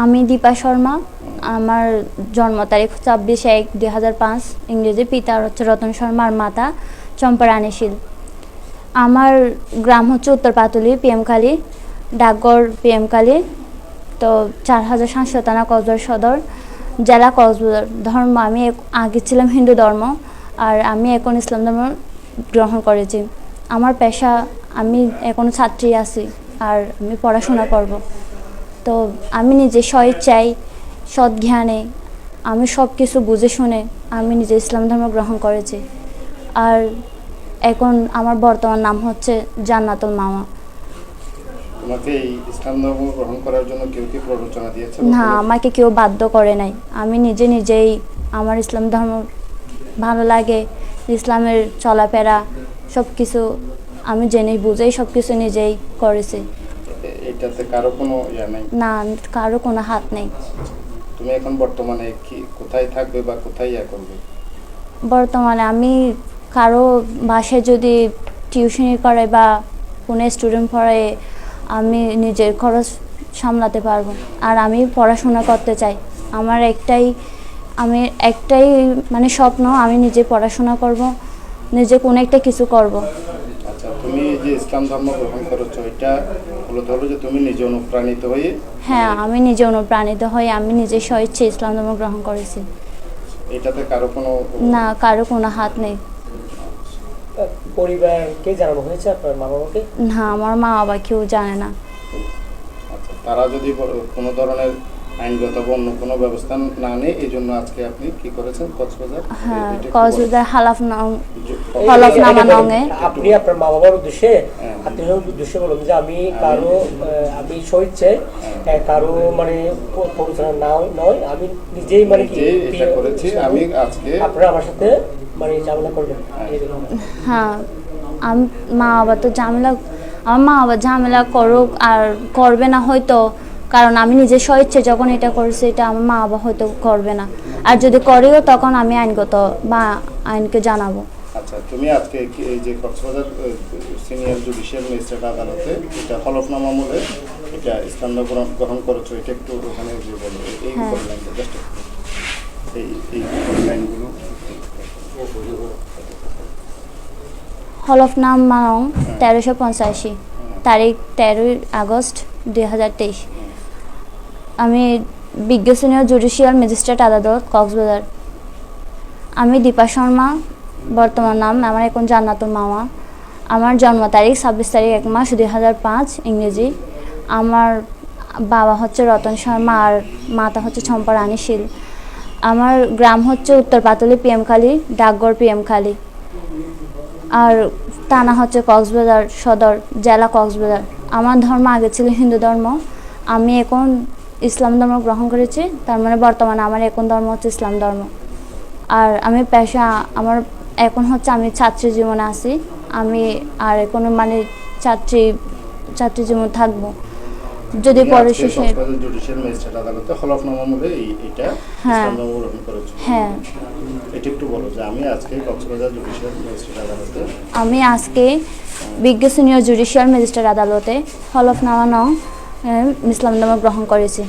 আমি দীপা শর্মা। আমার জন্ম তারিখ ছাব্বিশ এক দুই হাজার পাঁচ। ইংরেজি পিতা হচ্ছে রতন শর্মা, আর মাতা চম্পা রানীশীল আমার গ্রাম হচ্ছে উত্তর পাতুলি, পিএমখালী ডাকগড় পিএমখালী। তো চার হাজার সাতশো থানা কক্সবাজার সদর, জেলা কক্সবাজার। ধর্ম, আমি আগে ছিলাম হিন্দু ধর্ম, আর আমি এখন ইসলাম ধর্ম গ্রহণ করেছি। আমার পেশা, আমি এখনও ছাত্রী আছি, আর আমি পড়াশোনা করব। তো আমি নিজে স্বইচ্ছায় সৎ জ্ঞানে আমি সব কিছু বুঝে শুনে আমি নিজে ইসলাম ধর্ম গ্রহণ করেছি। আর এখন আমার বর্তমান নাম হচ্ছে জান্নাতুল মামা তোমাকে ইসলাম ধর্ম গ্রহণ করার জন্য কেউ কি প্ররোচনা দিয়েছে না আমাকে কেউ বাধ্য করে নাই। আমি নিজে নিজেই আমার ইসলাম ধর্ম ভালো লাগে ইসলামের চলাফেরা সব কিছু আমি জেনে বুঝেই সব কিছু নিজেই করেছি। এটাতে কারও কোনো ইয়া নাই? না কারও কোনো হাত নেই। তুমি এখন বর্তমানে কি কোথায় থাকবে বা কোথায় ইয়া করবে? বর্তমানে আমি কারও বাসায় যদি টিউশনি করে বা কোনো স্টুডেন্ট পড়ে আমি নিজের খরচ সামলাতে পারব। আর আমি পড়াশোনা করতে চাই। আমার একটাই আমি একটাই মানে স্বপ্ন আমি নিজে পড়াশোনা করব নিজে কোনো একটা কিছু করব। যে ইসলাম ধর্ম গ্রহণ করেছ এটা মূলত হলো যে তুমি নিজে অনুপ্রাণিত হয়ে হ্যাঁ আমি নিজে অনুপ্রাণিত হয়ে আমি নিজে স্বইচ্ছে ইসলাম ধর্ম গ্রহণ করেছি। এটাতে কারও কোনো না কারও কোনো হাত নেই। পরিবারকে জানানো হয়েছে আপনার মা বাবাকে না আমার মা বাবা কেউ জানে না। আচ্ছা তারা যদি কোনো ধরনের আইনগত অন্য কোনো ব্যবস্থা না নেয় এই জন্য আজকে আপনি কি করেছেন কক্সবাজার হ্যাঁ কক্সবাজার হালাফ নাম নঙে। আপনি আপনার মা বাবার উদ্দেশ্যে হ্যাঁ। আত্মীয় উদ্দেশ্যে বলুন যে আমি কারও আমি স্বইচ্ছে হ্যাঁ। কারও মানে পরিচালনা নয় আমি নিজেই মানে কি এটা করেছি আমি আজকে আপনারা আমার সাথে মানে ঝামেলা করবেন হ্যাঁ। হ্যাঁ আমি মা বাবা তো ঝামেলা আমার মা বাবা ঝামেলা করুক আর করবে না হয়তো কারণ আমি নিজে স্বইচ্ছে যখন এটা করেছি এটা আমার মা বাবা হয়তো করবে না। আর যদি করেও তখন আমি আইনগত বা আইনকে জানাব। আচ্ছা তুমি আজকে এই যে কক্সবাজার সিনিয়র জুডিশিয়াল ম্যাজিস্ট্রেট আদালতে এটা হলফনামা মূলে এটা ধর্ম গ্রহণ করেছ এটা একটু ওখানে যে বলো। এই- হ্যাঁ। লাইনটা? জাস্ট এই এই লাইনগুলো? হলফনাম মানং তেরোশো পঁচাশি তারিখ তেরোই আগস্ট দুই হাজার তেইশ। আমি বিজ্ঞ সিনিয়র জুডিশিয়াল ম্যাজিস্ট্রেট আদালত, কক্সবাজার। আমি দীপা শর্মা, বর্তমান নাম, আমার এখন জান্নাতুল মামা। আমার জন্ম তারিখ ছাব্বিশ তারিখ এক মাস দুই হাজার পাঁচ, ইংরেজি। আমার বাবা হচ্ছে রতন শর্মা আর মাতা হচ্ছে চম্পা রানীশীল আমার গ্রাম হচ্ছে উত্তর পাতলি পিএমখালী ডাকগড় পিএমখালী আর টানা হচ্ছে কক্সবাজার সদর, জেলা কক্সবাজার। আমার ধর্ম আগে ছিল হিন্দু ধর্ম। আমি এখন ইসলাম ধর্ম গ্রহণ করেছি তার মানে বর্তমানে আমার এখন ধর্ম হচ্ছে ইসলাম ধর্ম। আর আমি পেশা আমার এখন হচ্ছে আমি ছাত্রী জীবনে আছি আমি আর কোনো মানে ছাত্রী ছাত্রী জীবন থাকব। যদি পরে শেষে হ্যাঁ। হ্যাঁ। আমি আজকে কক্সবাজার জুডিশিয়াল ম্যাজিস্ট্রেট আদালতে আমি আজকে বিজ্ঞ সিনিয়র জুডিশিয়াল ম্যাজিস্ট্রেট আদালতে হলফনামা নং আহ, ইসলাম ধর্ম গ্রহণ করেছি।